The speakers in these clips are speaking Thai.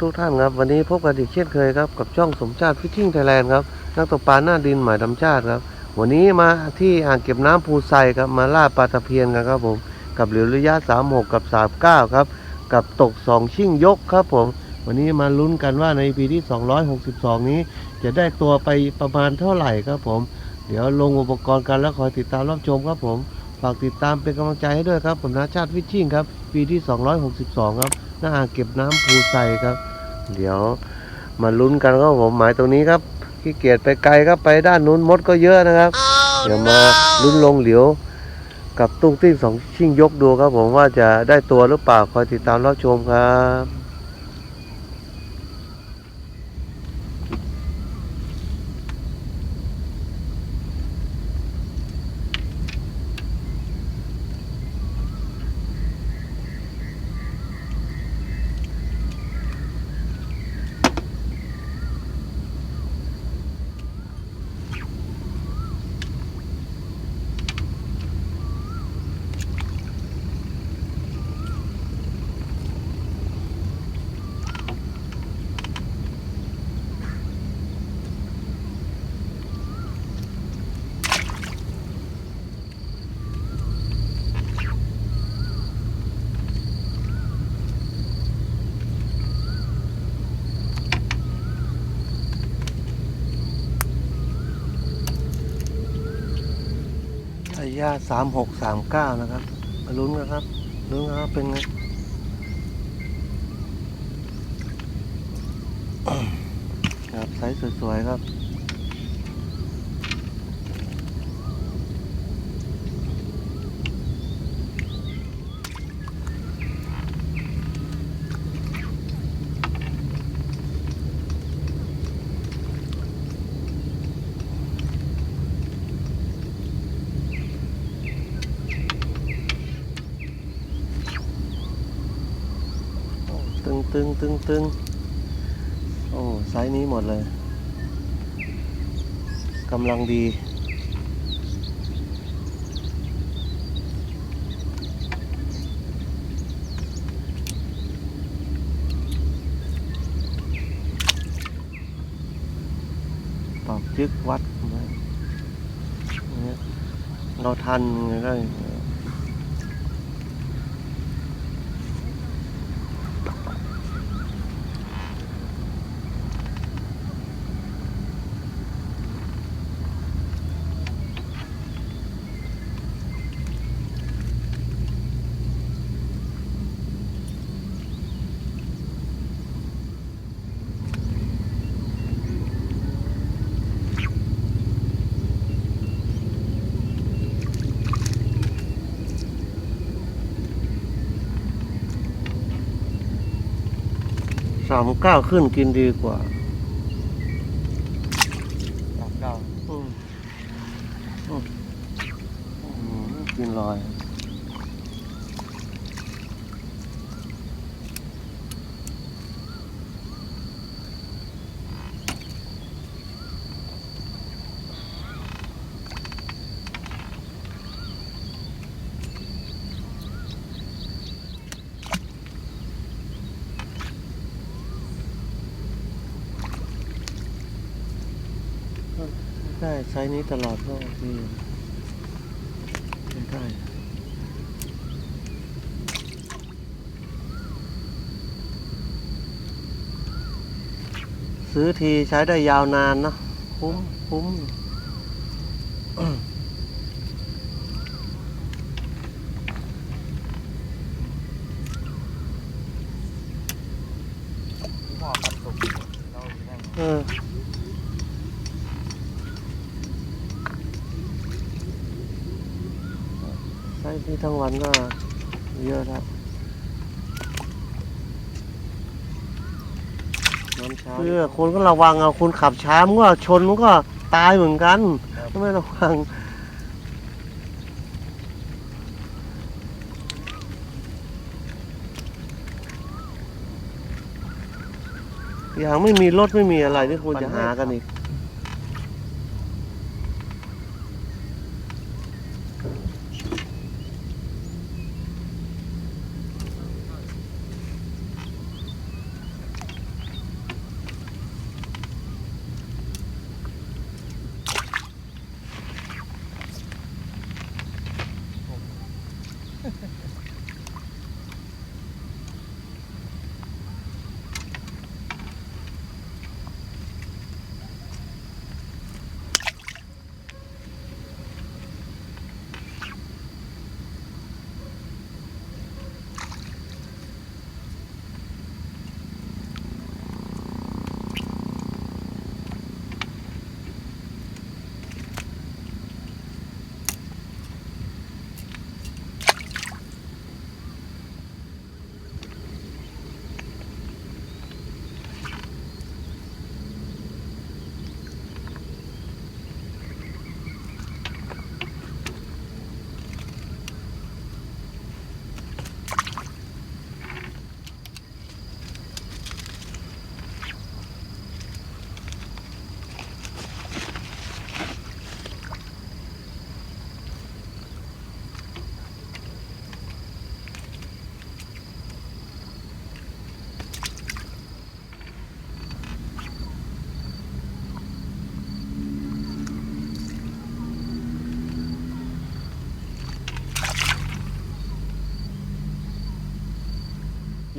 ทุกท่านครับวันนี้พบกันอีกเช่นเคยครับกับช่องสมชาติฟิชชิ่งไทยแลนด์ครับนักตกปลาหน้าดินหมายดำชาติครับวันนี้มาที่อ่างเก็บน้ำภูไซครับมาล่าปลาตะเพียนกันครับผมกับเหลือระยะ 36 กับ 39 ครับ กับตก 2 ชิ่งยกครับผม วันนี้มาลุ้นกันว่าในปีที่ 262 นี้ จะได้ตัวไปประมาณเท่าไหร่ครับผม เดี๋ยวลงอุปกรณ์กันแล้วคอยติดตามรับชมครับผม ฝากติดตามเป็นกำลังใจให้ด้วยครับผมนาชาติฟิชชิ่งครับ ปีที่ 262 ครับหน้าอ่างเก็บน้ำภูไซครับ เดี๋ยวมาลุ้นกันครับผมหมายตรงนี้ครับขี้เกียจไปไกลครับไปด้านนู้นมดก็เยอะนะครับ เดี๋ยวมาลุ้นลงเหลียว กับตุ้งติ้งสองชิ่งยกดูครับผมว่าจะได้ตัวหรือเปล่าคอยติดตามรับชมครับ ญาสามหกสามเก้านะครับมาลุ้นกันครับลุ้นกันครับเป็นไงครับไซส์สวยๆครับ ตึงตึงโอ้ไซส์นี้หมดเลยกำลังดีปรับจึกวัดเงี้ยเราทันไงได้ สามเก้าขึ้นกินดีกว่า สามเก้า อืมอืมอืมกินลอย ได้ไซส์นี้ตลอดก็โอเคได้ซื้อทีใช้ได้ยาวนานเนอะคุ้มคุ้มที่พ่อปัดตกเราได้เออ ช้ที่ทั้งวันก็เยอะครับน้ำช้าคือคนก็ระวังเอาคุณขับช้ามันก็ชนมันก็ตายเหมือนกันถ้าไม่ระวังอย่างไม่มีรถไม่มีอะไรนี่ควรจะหากันอีก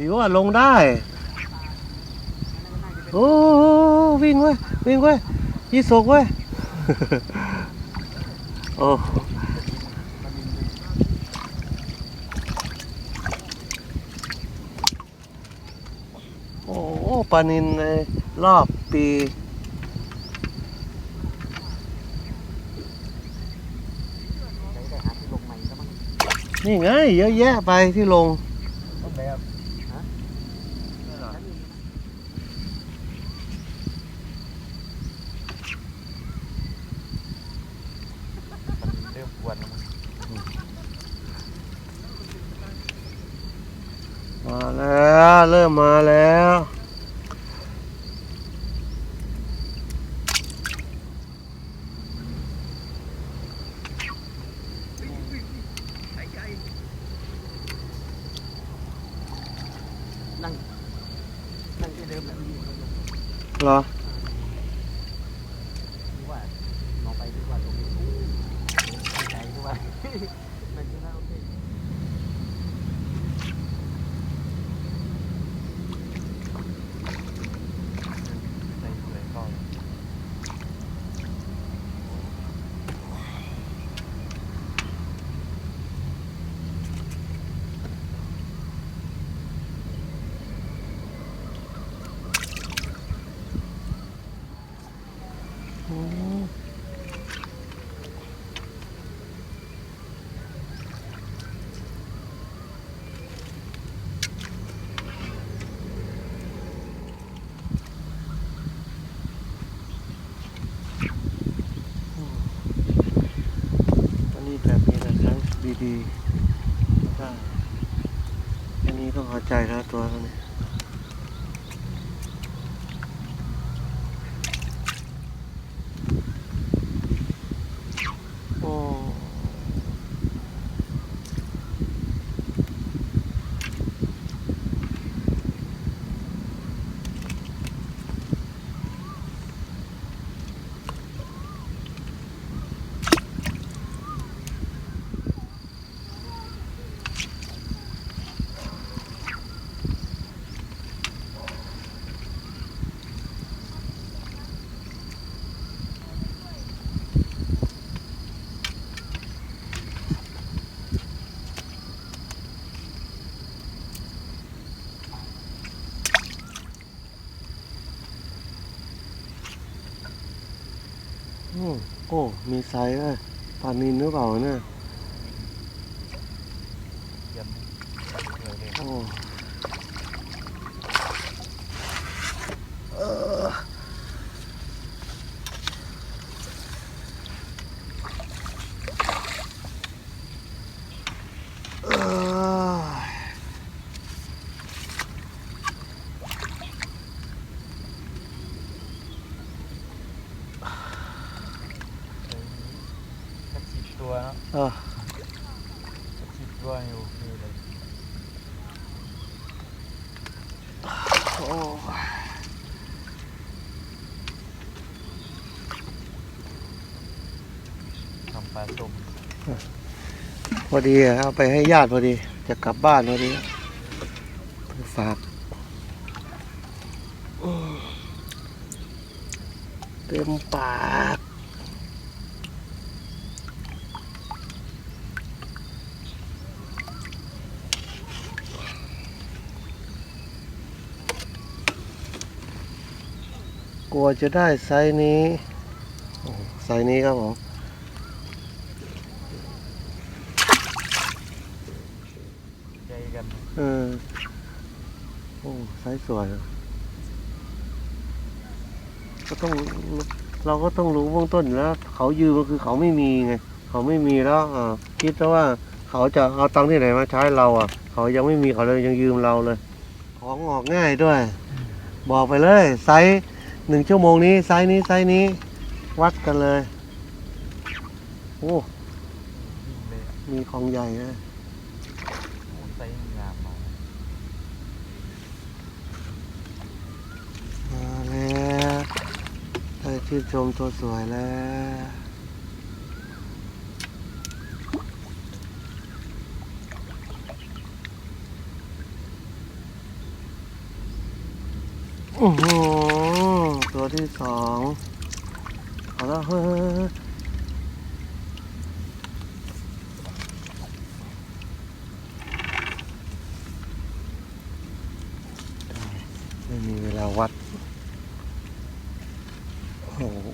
หรือว่าลงได้โอ้วิ่งเว้ยวิ่งเว้ยยี่สกเว้ยโอ้โอ้ปลานินในรอบปีได้ได้หาที่ลงใหม่ก็มั้งนี่ไงเยอะแยะไปที่ลงต้องแบบฮะมันเริ่มกวนแล้วมั้ง มาแล้ว เริ่ มาแล้ว นั่ง นั่งที่เดิมแบบนี้เหรอ โอ้ มีไซส์ด้วยปลานินหรือเปล่าเนี่ยเยี่ยมเลยเลยโอ้เอ้ย สักสิบตัวเนาะ เออ สักสิบตัวนี่โอเคเลย โอ้ ทำปลาส้ม พอดีเอาไปให้ญาติพอดี จะกลับบ้านพอดีฝากเต็มปากกลัวจะได้ไซส์นี้ไซส์นี้ครับผม ใจกัน เออ โอ้ไซส์สวย ก็ต้องเราก็ต้องรู้เบื้องต้นแล้วเขายืมก็คือเขาไม่มีไง เขาไม่มีแล้วอ่าคิดซะว่าเขาจะเอาตังค์ที่ไหนมาใช้เราอะ เขายังไม่มีเขาเลยยังยืมเราเลย ของออกง่ายด้วย บอกไปเลยไซส์หนึ่งชั่วโมงนี้ไซส์นี้ไซส์นี้ วัดกันเลย โอ้ มีของใหญ่นะ ชื่นชมตัวสวยแล้ว โอ้โห ตัวที่สองเอาละเฮ้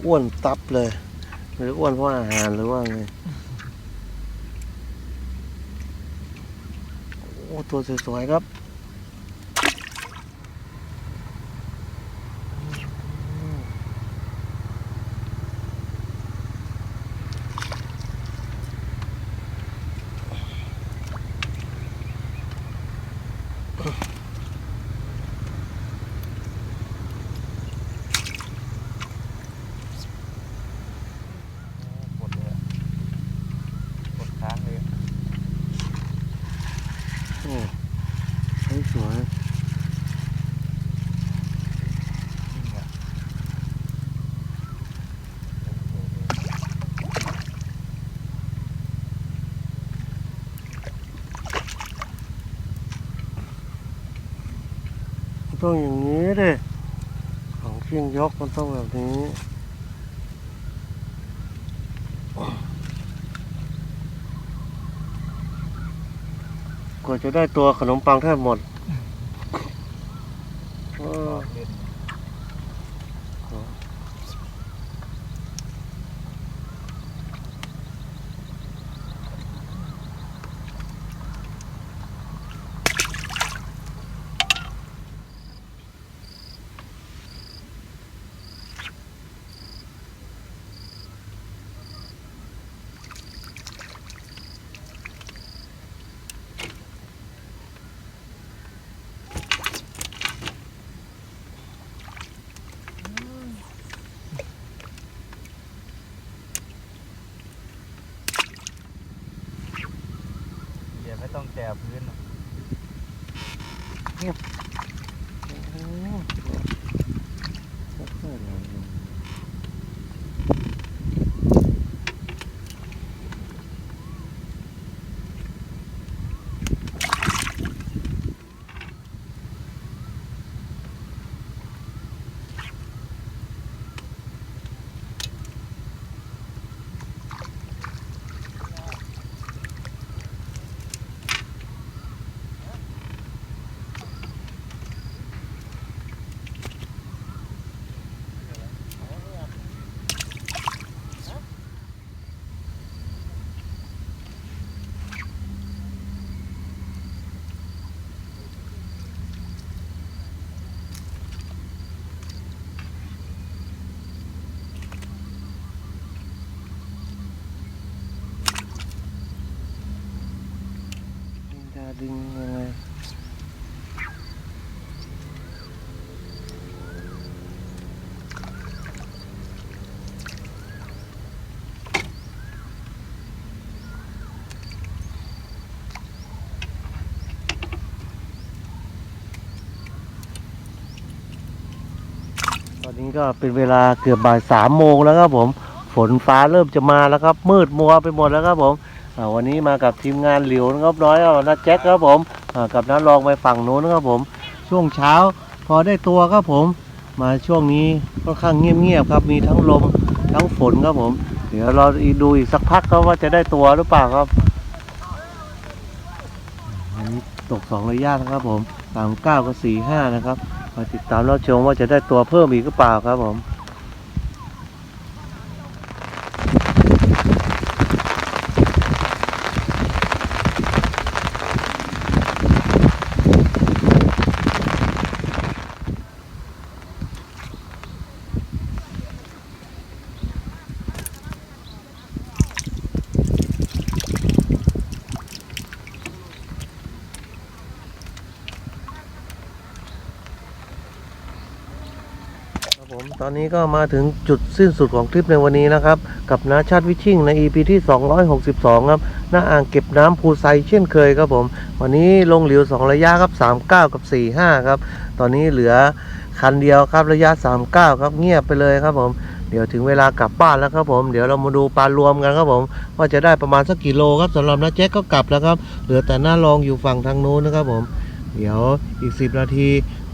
อ้วนตับเลย หรืออ้วนเพราะอาหารหรือว่าไงโอ้ตัวสวยๆครับ กดเลยอะกดค้างเลยอะ โอ้สวย นิ่งอะ ๆ ต้องอย่างนี้ดิของเครื่องยกมันต้องแบบนี้กว่าจะได้ตัวขนมปังแทบหมด ไม่ต้องแก่พื้นเงียบ จะดึงยังไง ต อนนี้ก็เป็นเวลาเกือบบ่ายสามโมงแล้วครับผม ฝนฟ้าเริ่มจะมาแล้วครับ มืดมัวไปหมดแล้วครับผมวันนี้มากับทีมงานเหลิวนะครับน้อยเอานัดแจ็คครับผม กับน้าลองไปฝั่งโน้นนะครับผม ช่วงเช้าพอได้ตัวครับผม มาช่วงนี้ค่อนข้างเงียบๆครับ มีทั้งลมทั้งฝนครับผม เดี๋ยวเราดูอีกสักพักครับว่าจะได้ตัวหรือเปล่าครับอันนี้ตกสองระยะนะครับผมสามเก้ากับสี่ห้านะครับมาติดตามรับชมว่าจะได้ตัวเพิ่มอีกหรือเปล่าครับผม ตอนนี้ก็มาถึงจุดสิ้นสุดของทริปในวันนี้นะครับ กับนาชาติวิชิ่งใน EP ที่ 262 ครับ หน้าอ่างเก็บน้ำภูไซเช่นเคยครับผม วันนี้ลงเหลียว 2 ระยะครับ 39 กับ 45 ครับ ตอนนี้เหลือคันเดียวครับระยะ 39 ครับเงียบไปเลยครับผม เดี๋ยวถึงเวลากลับบ้านแล้วครับผม เดี๋ยวเรามาดูปลารวมกันครับผม ว่าจะได้ประมาณสักกิโลครับสำหรับน้าแจ็คก็กลับแล้วครับ เหลือแต่หน้ารองอยู่ฝั่งทางนู้นนะครับผม เดี๋ยวอีก 10 นาที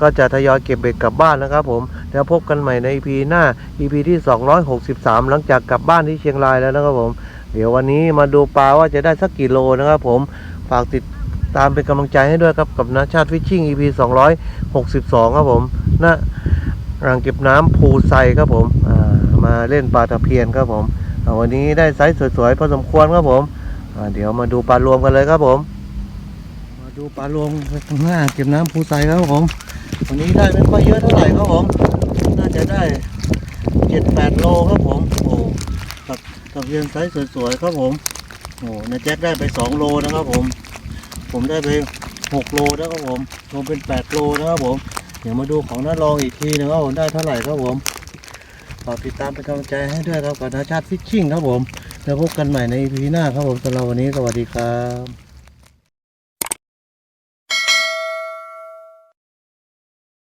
ก็จะทยอยเก็บเบ็ดกลับบ้านนะครับผมแล้วพบกันใหม่ใน EP หน้า EP ที่ 263 หลังจากกลับบ้านที่เชียงรายแล้วนะครับผม เดี๋ยววันนี้มาดูปลาว่าจะได้สักกี่โลนะครับผมฝากติดตามเป็นกำลังใจให้ด้วยครับกับนาชาติฟิชชิ่ง EP 262 ครับผมณอ่างเก็บน้ำภูไซครับผมามาเล่นปลาตะเพียนครับผมวันนี้ได้ไซส์สวยๆพอสมควรครับผมเดี๋ยวมาดูปลารวมกันเลยครับผม มาดูปลารวมตรงหน้าเก็บน้ำภูไซครับผม วันนี้ได้ไม่ค่อยเยอะเท่าไหร่ครับผม น่าจะได้เจ็ดแปดโลครับผม โอ้กับตะเพียนไซส์สวยๆครับผม โอ้นาแจ็คได้ไปสองโลนะครับผม ผมได้ไปหกโลนะครับผมรวมเป็นแปดโลนะครับผม เดี๋ยวมาดูของน้าลองอีกทีนะครับผมได้เท่าไหร่ครับผมฝากติดตามเป็นกำลังใจให้ด้วยครับกับนาชาติฟิชชิ่งครับผม แล้วพบกันใหม่ใน EP หน้าครับผมสำหรับวันนี้สวัสดีครับ